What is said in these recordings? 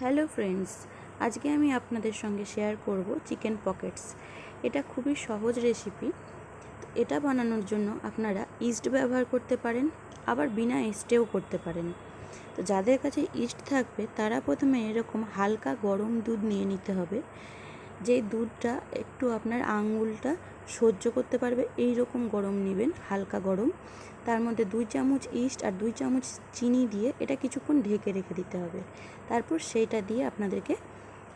Hello friends, আজকে আমি আপনাদের সঙ্গে শেয়ার করব চিকেন পকেটস। এটা খুবই সহজ রেসিপি। এটা বানানোর জন্য আপনারা ইস্ট ব্যবহার করতে পারেন, আবার বিনা ইস্টেও করতে পারেন। তো যাদের কাছে ইস্ট থাকবে, তারা প্রথমে এরকম হালকা গরম দুধ নিয়ে নিতে হবে। যেই দুধটা একটু আপনার আঙুলটা সহ্য করতে পারবে এই রকম গরম নেবেন, হালকা গরম। তার মধ্যে দুই চামচ ইস্ট আর দুই চামচ চিনি দিয়ে এটা কিছুক্ষণ ঢেকে রেখে দিতে হবে। তারপর সেইটা দিয়ে আপনাদেরকে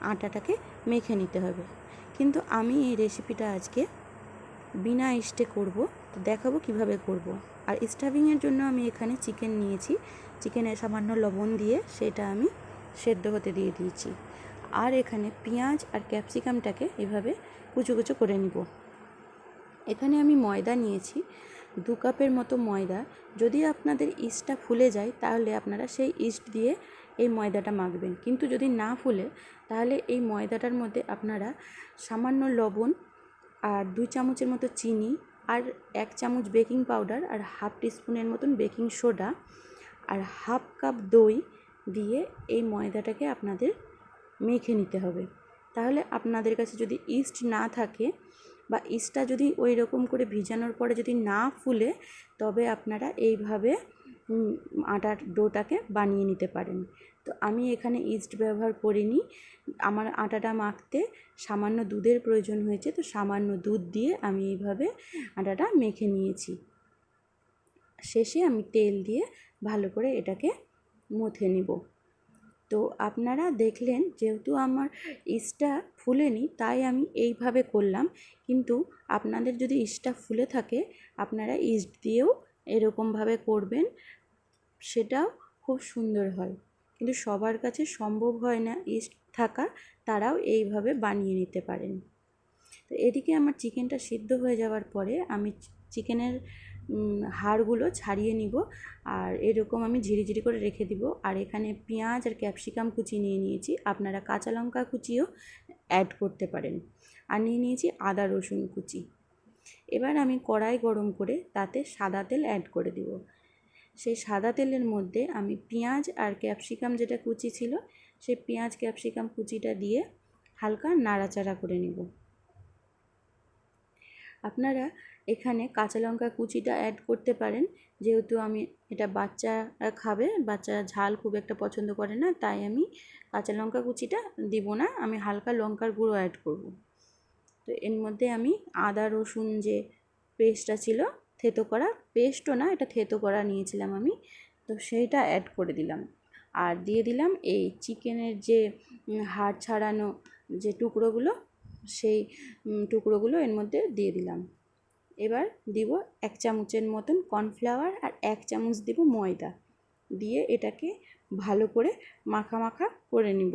আটাটাকে মেখে নিতে হবে। কিন্তু আমি এই রেসিপিটা আজকে বিনা ইস্টে করব, তো দেখাবো কীভাবে করব। আর স্টাফিংয়ের জন্য আমি এখানে চিকেন নিয়েছি। চিকেনে সামান্য লবণ দিয়ে সেটা আমি সেদ্ধ হতে দিয়ে দিয়েছি। আর এখানে পেঁয়াজ আর ক্যাপসিকামটাকে এভাবে কুচো কুচো করে নিব। এখানে আমি ময়দা নিয়েছি, দু কাপের মতো ময়দা। যদি আপনাদের ইস্টটা ফুলে যায়, তাহলে আপনারা সেই ইস্ট দিয়ে এই ময়দাটা মাখবেন। কিন্তু যদি না ফুলে, তাহলে এই ময়দাটার মধ্যে আপনারা সামান্য লবণ আর দুই চামচের মতো চিনি আর এক চামচ বেকিং পাউডার আর হাফ টিস্পুনের মতন বেকিং সোডা আর হাফ কাপ দই দিয়ে এই ময়দাটাকে আপনাদের মেখে নিতে হবে। তাহলে আপনাদের কাছে যদি ইস্ট না থাকে বা ইস্টটা যদি ওই রকম করে ভিজানোর পরে যদি না ফুলে, তবে আপনারা এইভাবে আটার ডোটাকে বানিয়ে নিতে পারেন। তো আমি এখানে ইস্ট ব্যবহার করিনি। আমার আটাটা মাখতে সামান্য দুধের প্রয়োজন হয়েছে, তো সামান্য দুধ দিয়ে আমি এইভাবে আটাটা মেখে নিয়েছি। শেষে আমি তেল দিয়ে ভালো করে এটাকে মথে নিব। তো আপনারা দেখলেন যেহেতু আমার ইস্টটা ফুলেনি, তাই আমি এইভাবে করলাম। কিন্তু আপনাদের যদি ইস্টটা ফুলে থাকে, আপনারা ইস্ট দিয়েও এরকমভাবে করবেন, সেটাও খুব সুন্দর হয়। কিন্তু সবার কাছে সম্ভব হয় না ইস্ট থাকা, তারাও এইভাবে বানিয়ে নিতে পারেন। তো এদিকে আমার চিকেনটা সিদ্ধ হয়ে যাওয়ার পরে আমি চিকেনের হাড়গুলো ছাড়িয়ে নিব আর এরকম আমি ঝিরিঝিরি করে রেখে দিব। আর এখানে পেঁয়াজ আর ক্যাপসিকাম কুচি নিয়ে নিয়েছি। আপনারা কাঁচা লঙ্কা কুচিও অ্যাড করতে পারেন। আর নিয়ে নিয়েছি আদা রসুন কুচি। এবার আমি কড়াই গরম করে তাতে সাদা তেল অ্যাড করে দিব। সেই সাদা তেলের মধ্যে আমি পেঁয়াজ আর ক্যাপসিকাম যেটা কুচি ছিল, সেই পেঁয়াজ, ক্যাপসিকাম কুচিটা দিয়ে হালকা নাড়াচাড়া করে নিব। আপনারা এখানে কাঁচা লঙ্কা কুচিটা অ্যাড করতে পারেন। যেহেতু আমি এটা বাচ্চারা খাবে, বাচ্চারা ঝাল খুব একটা পছন্দ করে না, তাই আমি কাঁচা লঙ্কা কুচিটা দিব না, আমি হালকা লঙ্কার গুঁড়ো অ্যাড করব। তো এর মধ্যে আমি আদা, রসুন যে পেস্টটা ছিল, থেতো করা পেস্টও না, এটা থেতো করা নিয়েছিলাম আমি, তো সেইটা অ্যাড করে দিলাম। আর দিয়ে দিলাম এই চিকেনের যে হাড় ছাড়ানো যে টুকরোগুলো সেই টুকরোগুলো এর মধ্যে দিয়ে দিলাম। এবার দিব এক চামচের মতন কর্নফ্লাওয়ার আর এক চামচ দিব ময়দা। দিয়ে এটাকে ভালো করে মাখা মাখা করে নিব।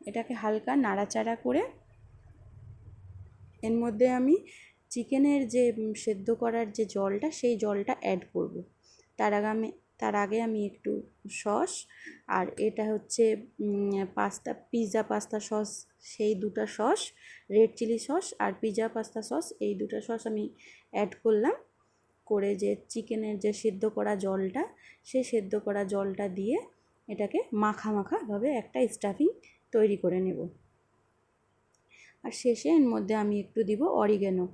এটাকে হালকা নাড়াচাড়া করে এর মধ্যে আমি চিকেনের যে সেদ্ধ করার যে জলটা, সেই জলটা অ্যাড করব। তার আগে আমি, তার আগে আমি একটু সস আর এটা হচ্ছে পাস্তা পিৎজা পাস্তা সস সেই দুটা সস রেড চিলি সস আর পিৎজা পাস্তা সস, এই দুটো সস আমি অ্যাড করলাম। করে যে চিকেনের যে সেদ্ধ করা জলটা, সেই সেদ্ধ করা জলটা দিয়ে এটাকে মাখা মাখাভাবে একটা স্টাফিং তৈরি করে নেব। আর শেষে এর মধ্যে আমি একটু দিব অরিগেনো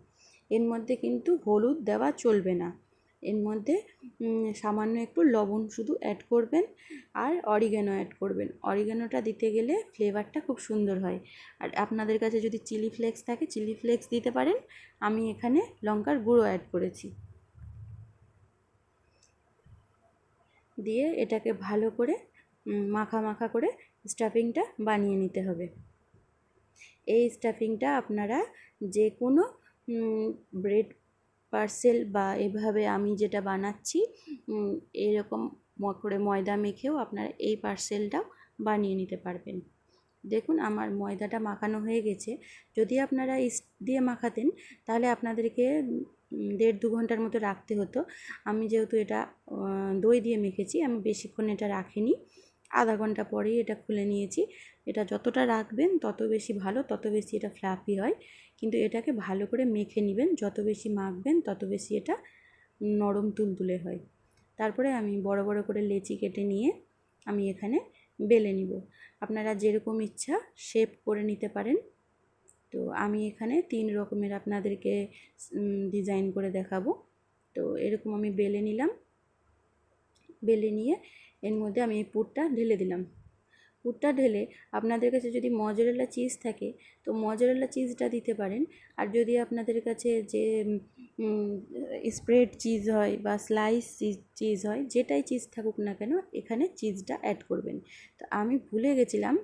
এর মধ্যে কিন্তু হলুদ দেওয়া চলবে না। এর মধ্যে সামান্য একটু লবণ শুধু অ্যাড করবেন আর অরিগ্যানো অ্যাড করবেন। অরিগ্যানোটা দিতে গেলে ফ্লেভারটা খুব সুন্দর হয়। আর আপনাদের কাছে যদি চিলি ফ্লেক্স থাকে চিলি ফ্লেক্স দিতে পারেন। আমি এখানে লঙ্কার গুঁড়ো অ্যাড করেছি। দিয়ে এটাকে ভালো করে মাখা মাখা করে স্টাফিংটা বানিয়ে নিতে হবে। এই স্টাফিংটা আপনারা যে কোনো ব্রেড পার্সেল বা এভাবে আমি যেটা বানাচ্ছি এরকম করে ময়দা মেখেও আপনারা এই পার্সেলটাও বানিয়ে নিতে পারবেন। দেখুন আমার ময়দাটা মাখানো হয়ে গেছে। যদি আপনারা ইস্ট দিয়ে মাখাতেন তাহলে আপনাদেরকে দেড় দু ঘণ্টার মতো রাখতে হতো। আমি যেহেতু এটা দই দিয়ে মেখেছি, আমি বেশিক্ষণ এটা রাখিনি। আধা ঘণ্টা পরেই এটা খুলে নিয়েছি। এটা যতটা রাখবেন তত বেশি ভালো, তত বেশি এটা ফ্লাফি হয়। কিন্তু এটাকে ভালো করে মেখে নেবেন। যত বেশি মাখবেন, তত বেশি এটা নরম তুলতুলে হয়। তারপরে আমি বড় বড় করে লেচি কেটে নিয়ে আমি এখানে বেলে নিব। আপনারা যেরকম ইচ্ছা শেপ করে নিতে পারেন। তো আমি এখানে তিন রকমের আপনাদেরকে ডিজাইন করে দেখাবো। তো এরকম আমি বেলে নিলাম। বেলে নিয়ে এর মধ্যে আমি এই পুরটা ঢেলে দিলাম। পুরটা ঢেলে আপনাদের কাছে যদি মজরেলা চিজ থাকে, তো মজরেলা চিজটা দিতে পারেন। আর যদি আপনাদের কাছে যে স্প্রেড চিজ হয় বা স্লাইস চিজ চিজ হয়, যেটাই চিজ থাকুক না কেন, এখানে চিজটা অ্যাড করবেন। তো আমি ভুলে গেছিলাম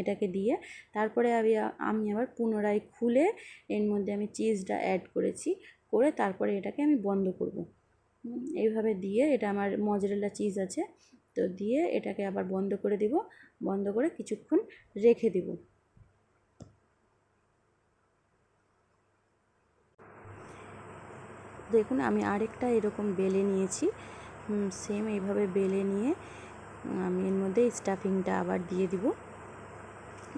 এটাকে দিয়ে। তারপরে আমি আমি আবার পুনরায় খুলে এর মধ্যে আমি চিজটা অ্যাড করেছি। করে তারপরে এটাকে আমি বন্ধ করব। এইভাবে দিয়ে এটা আমার মজরেলা চিজ আছে। তো দিয়ে এটাকে আবার বন্ধ করে দিব। বন্ধ করে কিছুক্ষণ রেখে দিব। দেখুন, আমি আরেকটা এরকম বেলে নিয়েছি। সেম এইভাবে বেলে নিয়ে আমি এর মধ্যে স্টাফিংটা আবার দিয়ে দিব।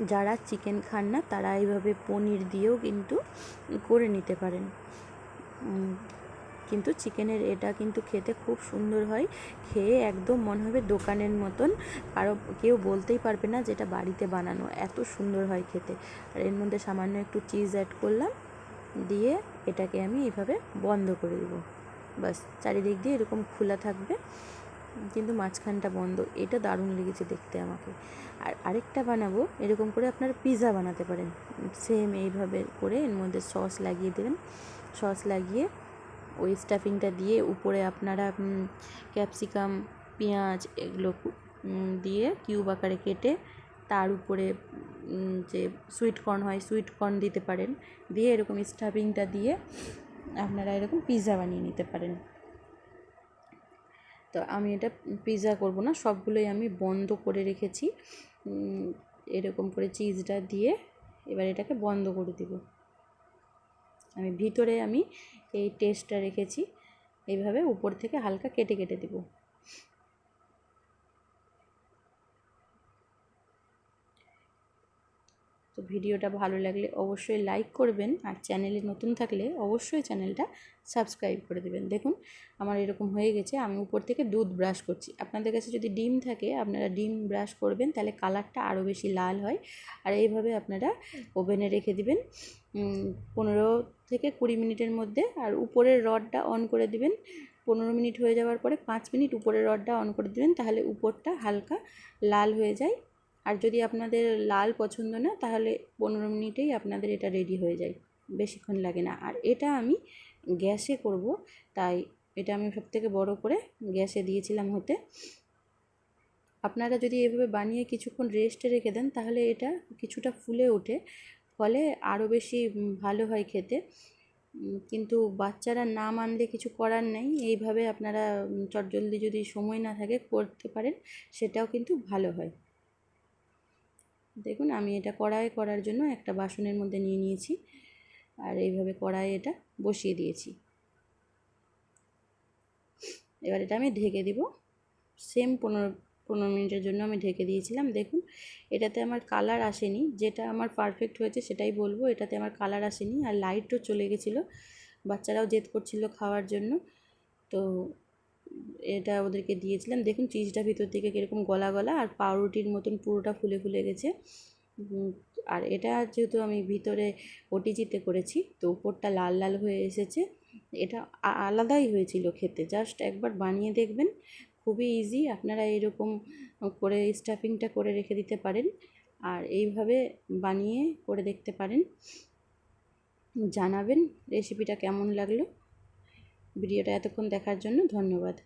যারা চিকেন খান না, তারা এইভাবে পনির দিয়েও কিন্তু করে নিতে পারেন। কিন্তু চিকেনের এটা কিন্তু খেতে খুব সুন্দর হয়। খেয়ে একদম মনে হবে দোকানের মতন। কারও কেউ বলতেই পারবে না যেটা বাড়িতে বানানো। এত সুন্দর হয় খেতে। আর এর মধ্যে সামান্য একটু চিজ অ্যাড করলাম। দিয়ে এটাকে আমি এইভাবে বন্ধ করে দেব। বাস চারিদিক দিয়ে এরকম খোলা থাকবে। কিন্তু মাঝখানটা বন্ধ। এটা দারুণ লেগেছে দেখতে আমাকে। আর আরেকটা বানাবো। এরকম করে আপনারা পিৎজা বানাতে পারেন। সেম এইভাবে করে এর মধ্যে সস লাগিয়ে দেবেন। সস লাগিয়ে ওই স্টাফিংটা দিয়ে উপরে আপনারা ক্যাপসিকাম পেঁয়াজ এগুলো দিয়ে কিউব আকারে কেটে তার উপরে যে সুইট কর্ন হয় সুইট কর্ন দিতে পারেন। দিয়ে এরকম স্টাফিংটা দিয়ে আপনারা এরকম পিৎজা বানিয়ে নিতে পারেন। তো আমি এটা পিৎজা করব না, সবগুলোই আমি বন্ধ করে রেখেছি। এরকম করে চিজটা দিয়ে এবার এটাকে বন্ধ করে দিব। আমি ভিতরে আমি এই টেস্টটা রেখেছি। এইভাবে উপর থেকে হালকা কেটে কেটে দেবো। তো ভিডিওটা ভালো লাগলে অবশ্যই লাইক করবেন আর চ্যানেলে নতুন থাকলে অবশ্যই চ্যানেলটা সাবস্ক্রাইব করে দেবেন। দেখুন, আমার এরকম হয়ে গেছে, আমি উপর থেকে দুধ ব্রাশ করছি। আপনাদের কাছে যদি ডিম থাকে, আপনারা ডিম ব্রাশ করবেন, তাহলে কালারটা আরও বেশি লাল হয়। আর এইভাবে আপনারা ওভেনে রেখে দিবেন পনেরো থেকে কুড়ি মিনিটের মধ্যে। আর উপরের রডটা অন করে দিবেন, পনেরো মিনিট হয়ে যাওয়ার পরে পাঁচ মিনিট উপরের রডটা অন করে দিবেন, তাহলে উপরটা হালকা লাল হয়ে যায়। আর যদি আপনাদের লাল পছন্দ না, তাহলে পনেরো মিনিটেই আপনাদের এটা রেডি হয়ে যায়। বেশিক্ষণ লাগে না। আর এটা আমি গ্যাসে করব, তাই এটা আমি সব থেকে বড়ো করে গ্যাসে দিয়েছিলাম হতে। আপনারা যদি এভাবে বানিয়ে কিছুক্ষণ রেস্টে রেখে দেন, তাহলে এটা কিছুটা ফুলে ওঠে। ফলে আরও বেশি ভালো হয় খেতে। কিন্তু বাচ্চারা না মানলে কিছু করার নেই। এইভাবে আপনারা চটজলদি যদি সময় না থাকে করতে পারেন, সেটাও কিন্তু ভালো হয়। দেখুন, আমি এটা কড়াই করার জন্য একটা বাসনের মধ্যে নিয়ে নিয়েছি। আর এইভাবে কড়াই এটা বসিয়ে দিয়েছি। এবার এটা আমি ঢেকে দিব। সেম পনেরো পনেরো মিনিটের জন্য আমি ঢেকে দিয়েছিলাম। দেখুন, এটাতে আমার কালার আসেনি। যেটা আমার পারফেক্ট হয়েছে সেটাই বলব। এটাতে আমার কালার আসেনি। আর লাইটও চলে গেছিল। বাচ্চারাও জেদ করছিল খাওয়ার জন্য। তো এটা ওদেরকে দিয়েছিলাম। দেখুন চিজটা ভিতর থেকে কীরকম গলা গলা আর পাউরুটির মতন পুরোটা ফুলে ফুলে গেছে। আর এটা যেহেতু আমি ভিতরে ওটিজিতে করেছি, তো উপরটা লাল লাল হয়ে এসেছে। এটা আলাদাই হয়েছিল খেতে। জাস্ট একবার বানিয়ে দেখবেন, খুবই ইজি আপনারা এরকম করে স্টাফিংটা করে রেখে দিতে পারেন। আর এইভাবে বানিয়ে করে দেখতে পারেন। জানাবেন রেসিপিটা কেমন লাগল। ভিডিওটা এতক্ষণ দেখার জন্য ধন্যবাদ।